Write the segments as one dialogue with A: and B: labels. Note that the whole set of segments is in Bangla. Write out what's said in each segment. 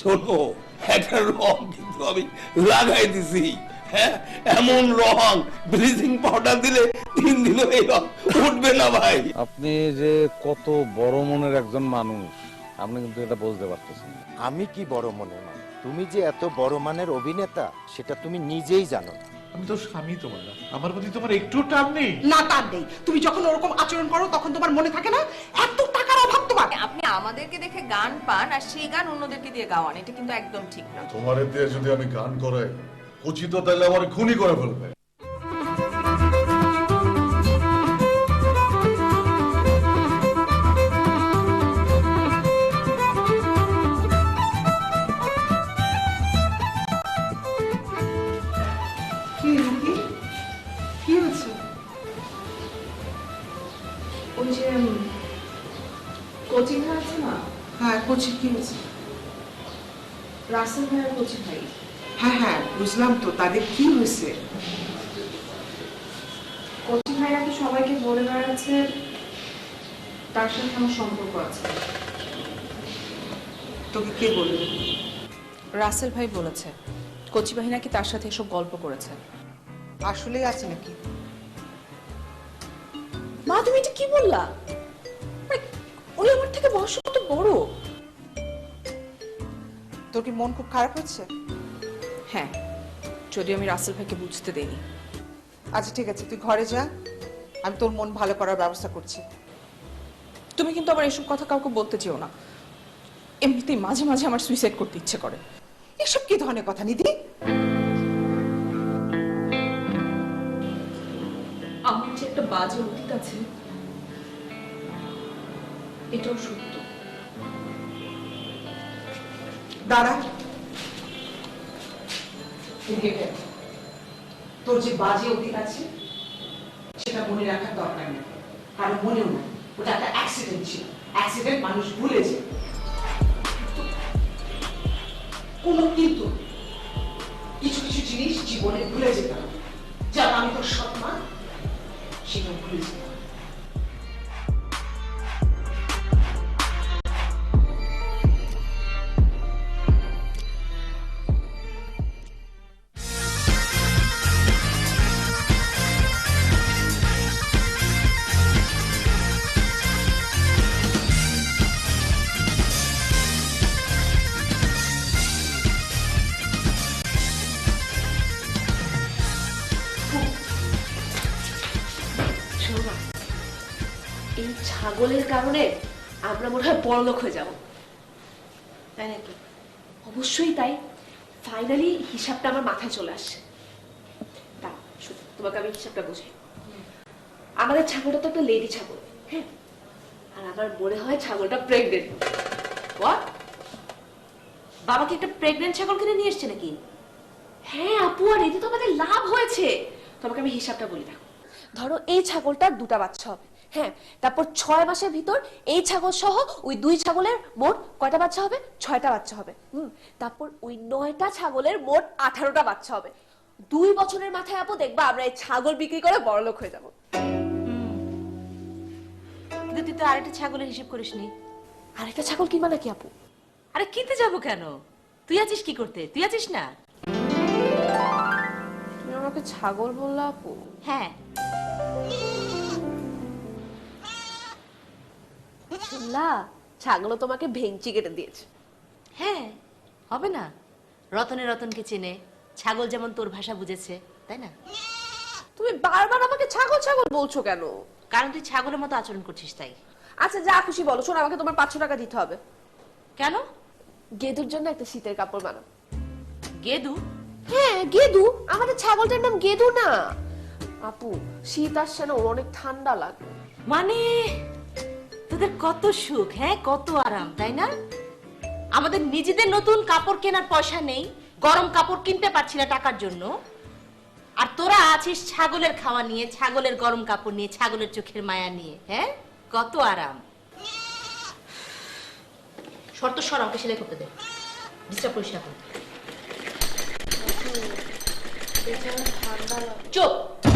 A: শোনো একটা রং কিন্তু আমি লাগাই দিছি হ্যাঁ এমন রং ব্লিচিং পাউডার দিলে তিন দিন এই রং উঠবে না ভাই
B: আপনি যে কত বড় মনের একজন মানুষ আপনি কিন্তু এটা বলতে পারতেছেন না।
C: আমি কি বড় মনের মানুষ তুমি যে এত বড় মানের অভিনেতা সেটা তুমি নিজেই জানো না।
D: আমি তো স্বামী তোমার না। আমার প্রতি তোমার একটু টান নেই।
E: না টান নেই। তুমি যখন ওরকম আচরণ করো তখন তোমার মনে থাকে না এত টাকার অভাব তোমার।
F: আপনি আমাদেরকে দেখে গান পান আর সেই গান অন্যদেরকে দিয়ে গাওয়ান এটা কিন্তু একদম ঠিক না।
G: তোমার দিয়ে যদি আমি গান করাই উচিত তাহলে আমার খুনি করে ফেলবে।
E: কি হয়েছে
F: রাসেল ভাইয়ের কোচিং ভাই।
E: হ্যাঁ হ্যাঁ বুঝলাম তো তাদের কি হয়েছে?
F: কোচিং ভাই নাকি সবাইকে বলে বেড়াচ্ছে তার সাথে আমার সম্পর্ক আছে।
E: তোকে কে বলবে
H: রাসেল ভাই বলেছে কচি ভাই নাকি তার সাথে এসব গল্প করেছে।
E: আসলেই আছে নাকি?
H: মা তুমি এটা কি বললা? মানে, উনি আমার থেকে বয়স কত বড়।
E: তোর কি মন খুব খারাপ হচ্ছে?
H: হ্যাঁ যদিও আমি রাসেল ভাইকে বুঝতে দেইনি।
E: আচ্ছা ঠিক আছে তুই ঘরে যা আমি তোর মন ভালো করার ব্যবস্থা করছি।
H: তুমি কিন্তু আবার এসব কথা কাউকে বলতে চেও না। এমনিতেই মাঝে মাঝে আমার সুইসাইড করতে ইচ্ছে করে।
E: এসব কি ধরনের কথা নিধি?
H: আমার যে একটা বাজে অতীত আছে এটাও সত্য।
E: দাঁড়া। তোর যে বাজে অতীত আছে, সেটা মনে রাখার দরকার নেই। কারণ মনেও না ওটা একটা অ্যাক্সিডেন্ট ছিল। অ্যাক্সিডেন্ট মানুষ ভুলে যায় কোনো কিন্তু কিছু কিছু জিনিস জীবনে ভুলে যেতাম যেমন আমি তোর সৎ মা সেটা ভুলে যেতে
I: শোনো এই ছাগলের কারণে আমরা মনে হয় বড়লোক হয়ে যাব। তাই নাকি? অবশ্যই তাই। ফাইনালি হিসাবটা আমার মাথায় চলে আসছে। তা তোমাকে আমি হিসাবটা বোঝাই। আমাদের ছাগলটা তো একটা লেডি ছাগল হ্যাঁ? আর আমার মনে হয় ছাগলটা প্রেগনেন্ট
F: বাবা কি একটা প্রেগনেন্ট ছাগল কিনে নিয়ে এসছে নাকি?
I: হ্যাঁ আপু, আর এতে তো আমাদের লাভ হয়েছে। তোমাকে আমি হিসাবটা বলি, দেখো। ধরো এই ছাগলটার দুটা বাচ্চা হবে। হ্যাঁ তারপর ছয় মাসের ভিতর এই ছাগল সহ ওই দুই ছাগলের মোট কয়টা বাচ্চা হবে? ছয়টা বাচ্চা হবে। হুম তারপর ওই নয়টা ছাগলের মোট আঠারোটা বাচ্চা হবে। দুই বছরের মাথায় আপু দেখবা আমরা এই ছাগল বিক্রি করে বড়লোক হয়ে যাব।
F: কিন্তু তুই তো আরেকটা ছাগলের হিসেব করিসনি
I: আর একটা ছাগল কিনবা নাকি আপু?
F: আরে কিনতে যাব কেন? তুই আছিস কি করতে? তুই আছিস না?
H: আমাকে ছাগল বললা আপু?
F: হ্যাঁ।
I: শুনলা ছাগলও তোমাকে ভেঙচি কেটে দিয়েছে।
F: হ্যাঁ হবে না। রতনে রতনকে চেনে ছাগল যেমন তোর ভাষা বুঝেছে তাই না?
I: তুমি বারবার আমাকে ছাগল ছাগল বলছো কেন?
F: কারণ তুই ছাগলের মতো আচরণ করছিস তাই।
I: আচ্ছা যা খুশি বলো। শোনো আমাকে তোমার পাঁচশো টাকা দিতে হবে।
F: কেন?
I: গেদুর জন্য একটা শীতের কাপড় বানাও।
F: গেদু?
I: হ্যাঁ গেদু। আমাদের ছাগলটার নাম গেদু না। আপু, শীত আসছে না, ওর অনেক ঠান্ডা
F: মানে তোদের কত সুখ হ্যাঁ? কত আরাম, তাই না? আমাদের নিজেদের নতুন কাপড় কেনার পয়সা নেই। গরম কাপড় কিনতে পারছি না টাকার জন্য। আর তোরা আছিস ছাগলের খাওয়া নিয়ে, ছাগলের গরম কাপড় নিয়ে, ছাগলের চোখের মায়া নিয়ে হ্যাঁ? কত আরাম। শর্ত সর, আমাকে সেলাই করতে দে। ডিস্টার্ব করিস না কিন্তু।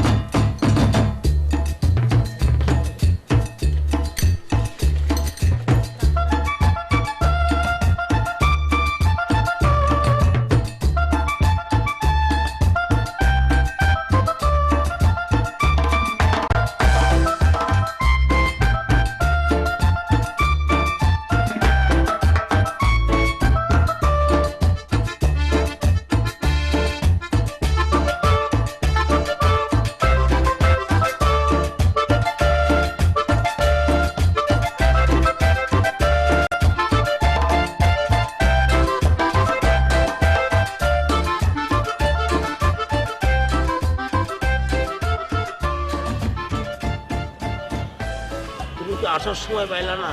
A: আসার সময় পাইলা না।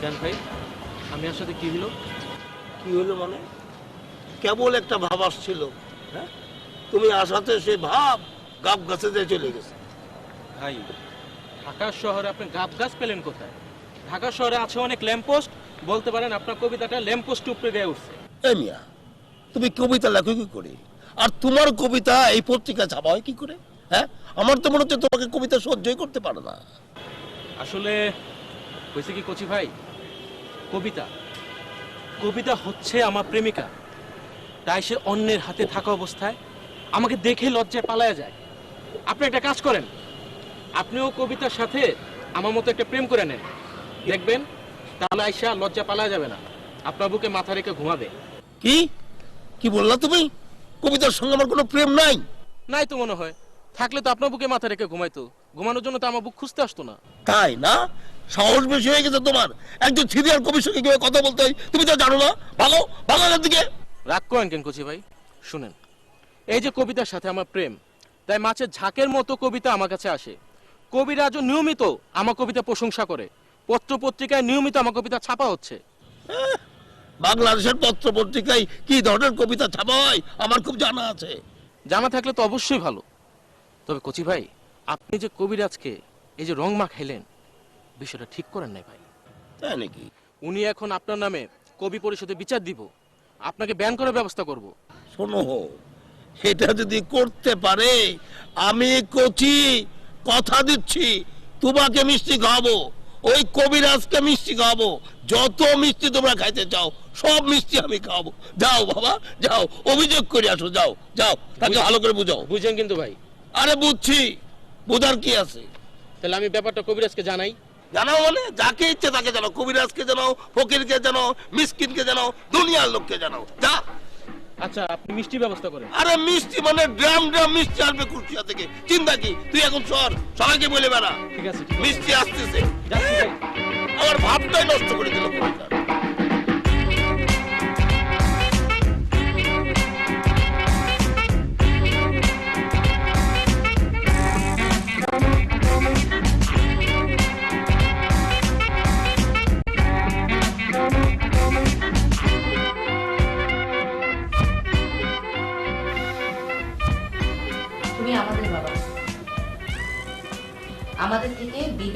J: কেন ভাই? আমি আসলে কি হলো
A: কি হলো মানে? কেবল একটা ভাব আসছিল হ্যাঁ? তুমি আসাতে সে ভাব গাব গাছে দিয়ে চলে গেছে।
J: ভাই ঢাকা শহরে আপনি গাব গাছ পেলেন কোথায়? ঢাকা শহরে আছে অনেক ল্যাম্পপোস্ট বলতে পারেন আপনার কবিতাটা ল্যাম্পপোস্ট উপরে গিয়ে উঠছে।
A: এ মিয়া তুমি কবিতা লেখো কি করে? আর তোমার কবিতা এই পত্রিকা ছাপা হয় কি করে? হ্যাঁ? আমার তো মনে হচ্ছে তোমাকে কবিতা সহ্যই করতে পারে না।
J: আসলে হয়েছে কি কচি ভাই? কবিতা। কবিতা হচ্ছে আমার প্রেমিকা। তাই সে অন্যের হাতে থাকা অবস্থায় আমাকে দেখে লজ্জায় পালায়া যায়। আপনি একটা কাজ করেন। আপনিও কবিতার সাথে আমার মতো একটা প্রেম করে নেন। দেখবেন তাহলে আইসা লজ্জা পালায়া যাবে না। আপনার বুকে মাথা রেখে ঘুমাবে।
A: কি? কি বললা তুমি? কবিতার সঙ্গে আমার কোনো প্রেম নাই?
J: নাই তো মনে হয়। থাকলে তো আপনার বুকে মাথা রেখে ঘুমাইতো। ঘুমানোর জন্য তো আমার বুক খুঁজতে আসতো না।
A: তাই না? সাহস বেশি হয়ে গেছে তোমার। একজন সিরিয়াল কবির সঙ্গে কীভাবে কথা বলতে হয়? তুমি তো জানো না। ভালো? ভালো এখান থেকে
J: রাগ করেন কেন কচি ভাই? শুনেন এই যে কবিতার সাথে আমার প্রেম তাই মাছের ঝাঁকের মতো কবিতা আমার কাছে আসে। কবিরাজও নিয়মিত আমার কবিতা প্রশংসা করে। পত্র পত্রিকায় নিয়মিত আমার কবিতা ছাপা হচ্ছে।
A: বাংলাদেশের পত্র পত্রিকায় কি ধরনের কবিতা ছাপা হয়? আমার খুব জানা আছে।
J: জানা থাকলে তো অবশ্যই ভালো। তবে কচি ভাই আপনি যে কবিরাজকে এই যে রং মাখাইলেন বিষয়টা ঠিক করেন নাই ভাই।
A: তাই নাকি?
J: উনি এখন আপনার নামে কবি পরিষদে বিচার দিব আপনাকে ব্যান করার ব্যবস্থা করব।
A: শোনো সেটা যদি করতে পারে আমি কচি কথা দিচ্ছি তোমাকে মিষ্টি খাওয়াবো ওই কবিরাজকে মিষ্টি খাওয়াবো যত মিষ্টি তোমরা খাইতে চাও সব মিষ্টি আমি খাওয়াবো। যাও বাবা যাও অভিযোগ করে আসো যাও যাও তাকে ভালো করে বুঝাও।
J: বুঝেন কিন্তু ভাই।
A: আরে বুঝছি। বুঝার কি আছে?
J: তাহলে আমি ব্যাপারটা কবিরাজকে জানাই।
A: জানাও মানে যাকে ইচ্ছে তাকে জানাও কবিরাজকে জানাও ফকিরকে জানাও মিসকিনকে জানাও দুনিয়ার লোককে জানাও। যা।
J: আচ্ছা আপনি মিষ্টি ব্যবস্থা করেন।
A: আরে মিষ্টি মানে ড্রাম ড্রাম মিষ্টি আসবে কুষ্টিয়া থেকে। চিন্তা কি? তুই এখন সর সবাইকে বলে বেড়া।
J: ঠিক আছে
A: মিষ্টি আসতেছে। আমার ভাবটাই নষ্ট করে দিল কবিতা।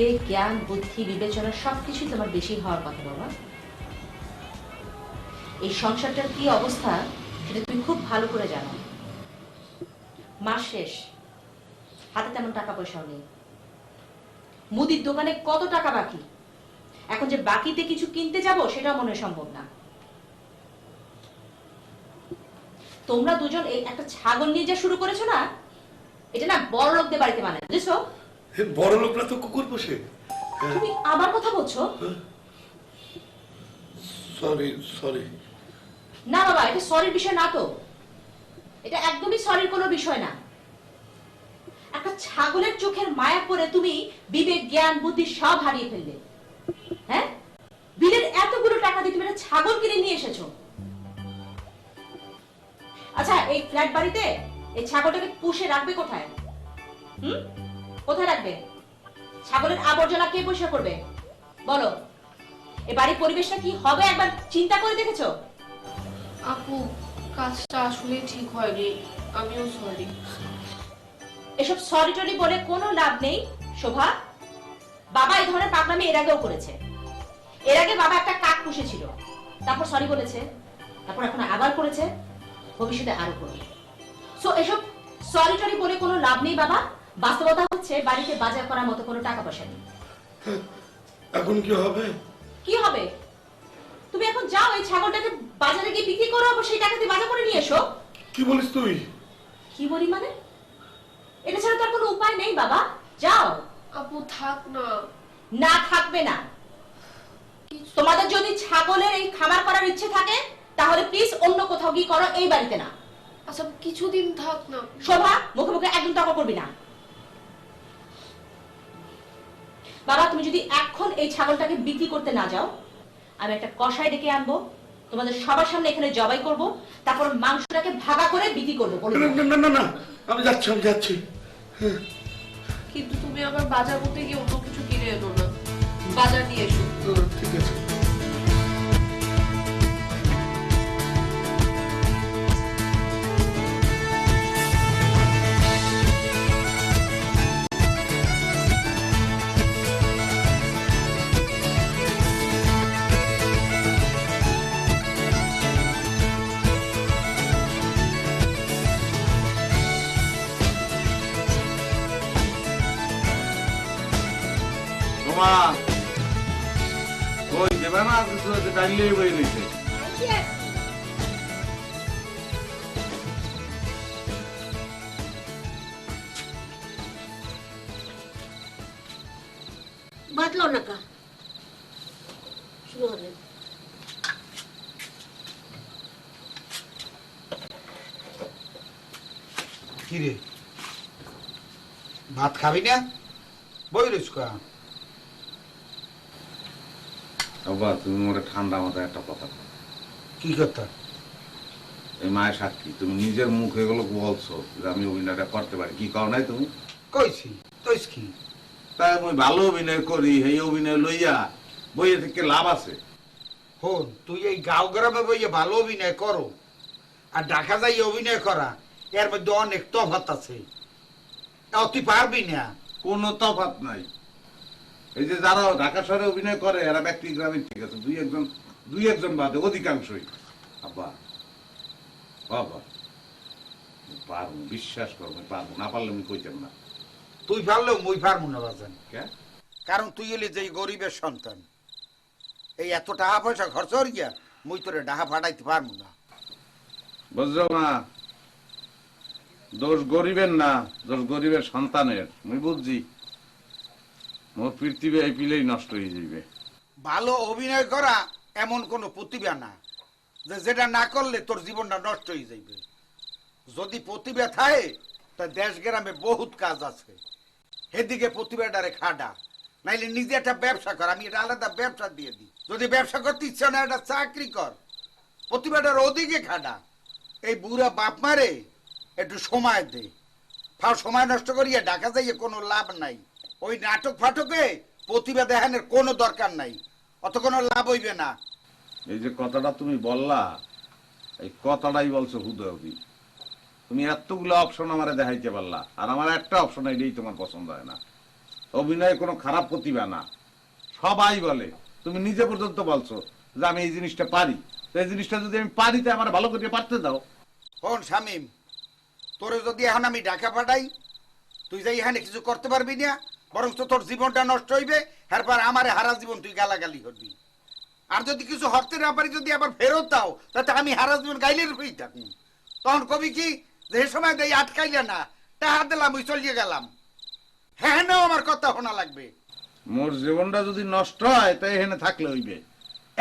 F: বিবেক জ্ঞান, বুদ্ধি, বিবেচনা, সবকিছুই তোমার বেশি হওয়ার কথা, বাবা। এই সংসারটার কি অবস্থা, সেটা তুমি খুব ভালো করে জানো। মাস শেষ, হাতে তেমন টাকা পয়সাও নেই। মুদির দোকানে কত টাকা বাকি? এখন যে বাকিতে কিছু কিনতে যাব, সেটাও মনে সম্ভব না। তোমরা দুজন এই একটা ছাগল নিয়ে যা শুরু করেছ না, এটা না বড় লোকদের বাড়িতে বানায়, বুঝেছ?
G: বড় লোকরা তো কুকুর পোষে।
F: তুমি আমার কথা বলছো?
G: সরি সরি
F: না বাবা এটা সরির বিষয় না তো। এটা একদমই সরির কোনো বিষয় না। একটা ছাগলের চোখের মায়া পরে তুমি বিবেক জ্ঞান বুদ্ধি সব হারিয়ে ফেললে। হ্যাঁ? বিলের এতগুলো টাকা দিয়ে তুমি একটা ছাগল কিনে নিয়ে এসেছ। আচ্ছা এই ফ্ল্যাট বাড়িতে এই ছাগলটাকে পুষে রাখবে কোথায়? হুম? কোথায় রাখবে? ছাগলের আবর্জনা কে পরিষ্কার করবে? বলো। এ বাড়ির পরিবেশটা কি হবে একবার চিন্তা করে দেখেছ?
I: আপু কাজটা আসলে ঠিক হয়নি। আমিও সরি
F: এসব সরি টরি বলে কোনো লাভ নেই শোভা। বাবা এই ধরনের পাগলামি এর আগেও করেছে। এর আগে বাবা একটা কাক পুষেছিল। তারপর সরি বলেছে। তারপর এখন আবার করেছে। ভবিষ্যতে আরও করবে। সো এসব সরি টরি বলে কোনো লাভ নেই বাবা। বাস্তবতা হচ্ছে বাড়িতে বাজার করার মতো কোনো টাকা পয়সা নেই।
G: এখন কি হবে?
F: কি হবে? তুমি এখন যাও এই ছাগলটাকে বাজারে গিয়ে বিক্রি করো আবার সেই টাকা দিয়ে বাজার করে নিয়ে এসো।
G: কি বলিস তুই?
F: কি বলি মানে? এটা ছাড়া তো আর কোনো উপায় নেই বাবা। যাও।
I: আপু থাক না।
F: না থাকবে না। তোমাদের যদি ছাগলের এই খামার করার ইচ্ছে থাকে তাহলে প্লিজ অন্য কোথাও গিয়ে করো এই বাড়িতে না।
I: আচ্ছা কিছুদিন থাক না।
F: শোভা মুখে মুখে একদম তর্ক করবি না। বাবা তুমি যদি এখন এই ছাগলটাকে বিক্রি করতে না যাও আমি একটা কষাই ডেকে আনব তোমাদের সবার সামনে এখানে জবাই করব তারপর মাংসটাকে ভাগা করে বিক্রি করব
G: না না না না আমি যাচ্ছি আমি যাচ্ছি।
I: কিন্তু তুমি আবার বাজার করতে গিয়ে অন্য কিছু কিনে এনো না।
F: বাজার নিয়ে এসো।
A: ঠিক আছে।
B: ওই দেবে না কিছু ডাইলেই বই রয়েছে
F: বাতলো না কা শুরু হবে
K: কি রে ভাত খাবি না বই রইস কা
B: বাবা তুমি মোটে ঠান্ডা মাথায় একটা কথা।
K: কি কথা?
B: এই মায়ের সাক্ষী তুমি নিজের মুখে এগুলো বলছো যে আমি অভিনয়টা করতে পারি কি কারণ নাই তুমি?
K: কইছি কইস কি?
B: তাই আমি ভালো অভিনয় করি এই অভিনয় লইয়া বইয়ে থেকে লাভ আছে।
K: হন তুই এই গাঁও গ্রামে বইয়ে ভালো অভিনয় করো। আর ঢাকা যাই অভিনয় করা এর মধ্যে অনেক তফাত আছে। তুই পারবি না?
B: কোনো তফাৎ নাই। এই যে যারা ঢাকা শহরে অভিনয় করে এরা ব্যক্তি গ্রামে ঠিক আছে? দুই একজন দুই একজন বাদে অধিকাংশই। আব্বা বাবা পারব বিশ্বাস করব পারব না পারলে আমি কইতাম না।
K: তুই পারলেও মুই পারব না বাজান।
B: কে?
K: কারণ তুই এলি যে গরিবের সন্তান। এই এত টাকা পয়সা খরচ হইয়া মুই তোরে ডাহা ফাটাইতে পারব না।
B: বুঝছ না দোষ গরিবের না দোষ গরিবের সন্তানের আমি বুঝছি। মোর পৃথিবী এই পিলেই নষ্ট হয়ে যাইবে।
K: ভালো অভিনয় করা এমন কোনো প্রতিভা না, যে যেটা না করলে তোর জীবনটা নষ্ট হয়ে যাইবে। যদি প্রতিভা থাকে, তা দেশ গ্রামে বহুত কাজ আছে। এদিকে প্রতিভাটারে খাডা নাইলে নিজে একটা ব্যবসা কর, আমি এটা আলাদা ব্যবসা দিয়ে দিই। যদি ব্যবসা করতে ইচ্ছা না, একটা চাকরি কর। প্রতিভাটার ওদিকে খাডা এই বুড়া বাপ মারে একটু সময় দে। ফাও সময় নষ্ট করিয়া ঢাকা যাইয়ে কোনো লাভ নাই। ওই নাটক ফাটকে প্রতিভা দেখানোর কোনো দরকার নাই। অত কোনো লাভ হইবে না।
B: এই যে কথাটা তুমি বললা এই কথাটাই বলছো হুদয়বি। তুমি এতগুলো অপশন আমারে দেখাইতে পারলা আর আমার একটা অপশন এটাই তোমার পছন্দ হয় না। অভিনয় কোনো খারাপ প্রতিভা না। সবাই বলে তুমি নিজে পর্যন্ত বলছো যে আমি এই জিনিসটা পারি। তো এই জিনিসটা যদি আমি পারি তো আমার ভালো করে পারতে দাও।
K: হন শামিম তোরে যদি এখন আমি ঢাকা পাঠাই তুই যাই এখানে কিছু করতে পারবি না বরং তো তোর জীবনটা নষ্ট হইবে এরপর আমারে হারা জীবন তুই গালাগালি করবি। আর যদি কিছু হরতে না পারি যদি আবার ফেরত দাও তাতে আমি হারা জীবন গাইলে রুই থাকি তখন কবি কি যে সময় দেই আটকাইলে না টাহা দিলাম ওই চলিয়ে গেলাম। হ্যাঁ আমার কথা শোনা লাগবে।
B: মোর জীবনটা যদি নষ্ট হয় তাই এখানে থাকলে হইবে।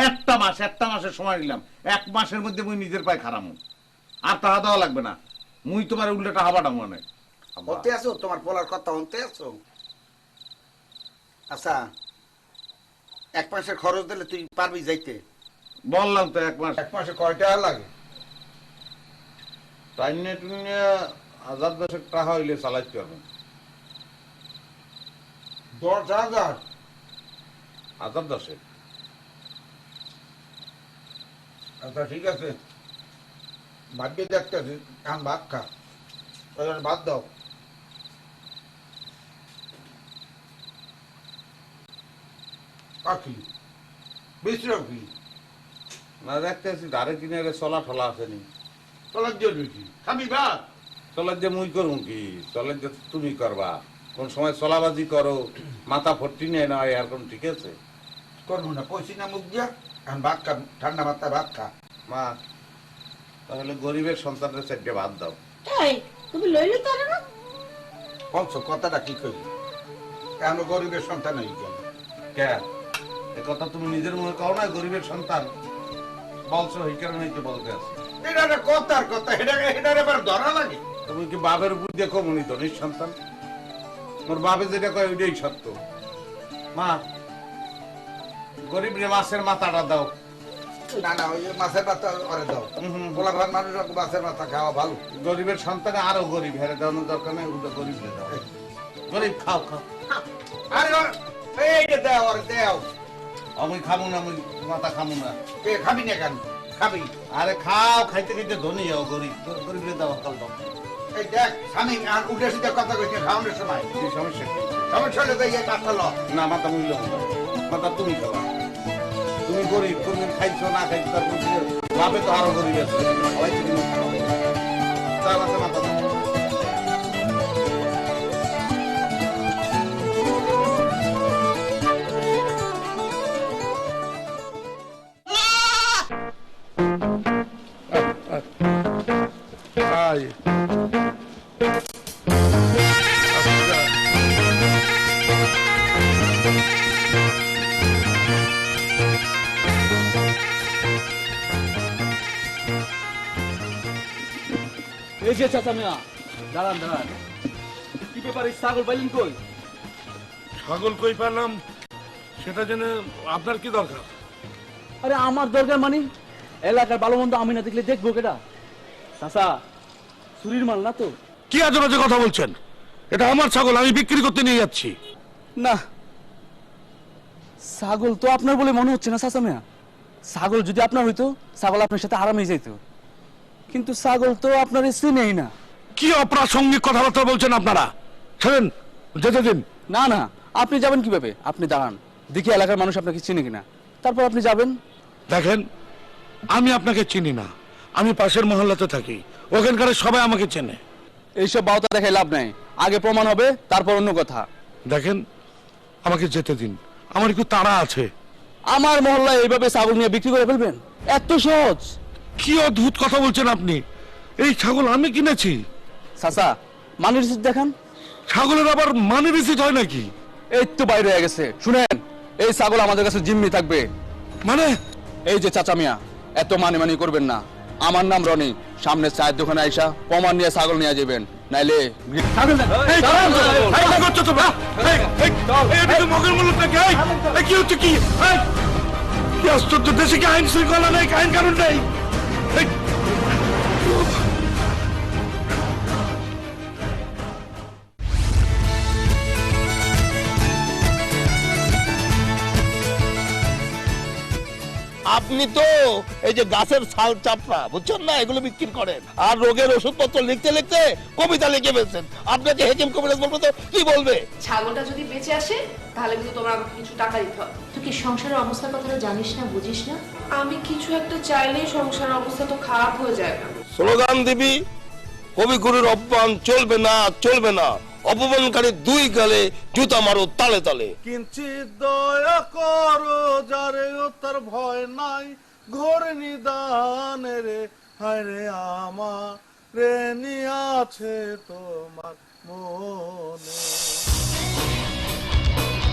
B: একটা মাস একটা মাসের সময় নিলাম। এক মাসের মধ্যে মুই নিজের পায়ে খারামু আর টাকা দেওয়া লাগবে না। মুই তোমার উল্টে পাঠাবো মনে।
K: হতে আছো? তোমার বলার কথা হতে আছো? আচ্ছা এক মাসের খরচ দিলে তুই পারবি যাইতে?
B: বললাম তো এক মাস।
K: এক মাসে কয় টাকা লাগে?
B: টাইনে টুইনে হাজার দশেক টাকা হইলে চালাইতে পারবেন
K: দশ হাজার?
B: হাজার দশেক।
K: আচ্ছা ঠিক আছে। ভাগ্যে দেখতেছি কান ভাত খা। ভাত দাও। কাকি বিশ্রাম কি?
B: না দেখতেছি ধারে কিনে চলা ঠলা আসেনি
K: তোলার জন্য কি? খাবি ভাত?
B: চলার যে মুই করুম কি? চলের যে তুমি করবা। কোন সময় চলাবাজি করো মাথা ফট্টি নেয় না আর কোন ঠিক আছে?
K: করব না কইছি না মুখ দিয়া এখন ভাত খা ঠান্ডা মাথায় ভাত খা।
B: মা তাহলে গরিবের সন্তানের চারটে বাদ দাও।
F: তুমি লইলে তো না।
K: বলছো কথাটা কি কই কেন গরিবের সন্তান হয়ে গেল
B: কে? এ কথা তুমি নিজের মনে কও না গরিবের সন্তান। বলছো এই কারণে তো বলতে আছি।
K: এটা কথার কথা এটা এটা এবার ধরা লাগে?
B: তুমি কি বাপের উপর দিয়ে কমনি তো সন্তান মোর বাপে যেটা কয় ওইটাই সত্য। মা গরিব রে মাছের মাথাটা দাও।
K: না না ওই মাছের মাথা করে দাও। গোলা ভাত মানুষ মাছের মাথা খাওয়া ভালো।
B: গরিবের সন্তান আরও গরিব হেরে দেওয়ানোর দরকার নেই ওটা গরিব রে দাও। গরিব খাও খাও।
K: আরে এইটা দেও আর দেও।
B: আমি খাব না আমি মাথা খাব না।
K: কে খাবি না কেন? খাবি।
B: আরে খাও খাইতে খাইতে ধনী যাও গরিব। গরিবের দাও কাল দাও।
K: এই দেখ স্বামী আর উঠে সিধে কথা কইছে খাওয়ানোর সময়।
B: কি সমস্যা?
K: সমস্যা হলে তো এই কাজটা ল
B: না মাথা মূল্য মাথা তুমি খাবা। তুমি গরিব তুমি খাইছো না খাইছো তার তো আরও গরিব আছে। সবাই তুমি খাও। তার মাথা
L: এই যে চাচা মিয়া দাঁড়ান দাঁড়ান। কি ব্যাপার এই ছাগল পাইলেন কই?
M: ছাগল কই পেলাম সেটা জেনে আপনার কি দরকার?
L: আরে আমার দরকার মানে? এলাকার ভালো মন্দ আমি না দেখলে দেখব কেটা চাচা চুরির মাল না তো?
M: কি আজে কথা বলছেন? এটা আমার ছাগল আমি বিক্রি করতে নিয়ে যাচ্ছি।
L: না। ছাগল তো আপনার বলে মনে হচ্ছে না চাচা মিয়া। ছাগল যদি আপনার হইতো ছাগল আপনার সাথে আরামে যেত কিন্তু ছাগল তো আপনার চিনেই না।
M: কি অপ্রাসঙ্গিক কথাবার্তা বলছেন আপনারা? ছেড়েন যেতে দিন।
L: না না আপনি যাবেন কীভাবে? আপনি দাঁড়ান। দেখি এলাকার মানুষ আপনাকে চিনে কিনা। তারপর আপনি যাবেন।
M: দেখেন আমি আপনাকে চিনি না। আমি পাশের মহল্লাতে থাকি। ওখানকার সবাই আমাকে চেনে।
L: এইসব বাউতা দেখে লাভ নাই। আগে প্রমাণ হবে তারপর অন্য কথা।
M: দেখেন আমাকে যেতে দিন। আমার একটু তাড়া আছে।
L: আমার মহল্লায় এইভাবে ছাগল নিয়ে বিক্রি করে ফেলবেন? এত সহজ!
M: কি অদ্ভুত কথা বলছেন আপনি? এই ছাগল আমি কিনেছি।
L: চাচা মানি রিসিট দেখান।
M: ছাগলের আবার মানি রিসিট হয় নাকি?
L: এই তো বাইরে হয়ে গেছে। শুনেন এই ছাগল আমাদের কাছে জিম্মি থাকবে।
M: মানে?
L: এই যে চাচা মিয়া এত মানি মানি করবেন না। আমার নাম রনি সামনে চায়ের দোকানে আইসা প্রমাণ নিয়ে ছাগল নিয়ে যাবেন। নাইলে
M: কি কি মগের মূল্য নাকি? এই, এই, কি হচ্ছে কি? আশ্চর্য, দেশে কি আইন শৃঙ্খলা নেই, আইন কানুন নেই? আপনি তো এই যে গাছের ছাল চাপড়া বুঝছেন না? এগুলো বিক্রি করেন। আর রোগের ওষুধপত্র লিখতে লিখতে কবিতা লিখে ফেলছেন। আপনাকে হেকিম কবিরাজ বলব তো কি বলবে?
I: ছাগলটা যদি বেঁচে আসে তাহলে কিন্তু তোমার আমাকে কিছু টাকা দিতে হবে।
F: তুই কি সংসারের অবস্থার কথাটা জানিস না বুঝিস না?
I: আমি কিছু একটা চাইলেই সংসারের অবস্থা তো খারাপ হয়ে যায় না।
M: স্লোগান দিবি কবিগুরুর অপমান চলবে না চলবে না। অপমানকারী দুই গালে জুতা মারো তালে তালে।
N: কিঞ্চিত দয়া করো যারে ও তার ভয় নাই, ঘোর নিদান রে, হায় রে আমার, রে আছে তোমার মনে।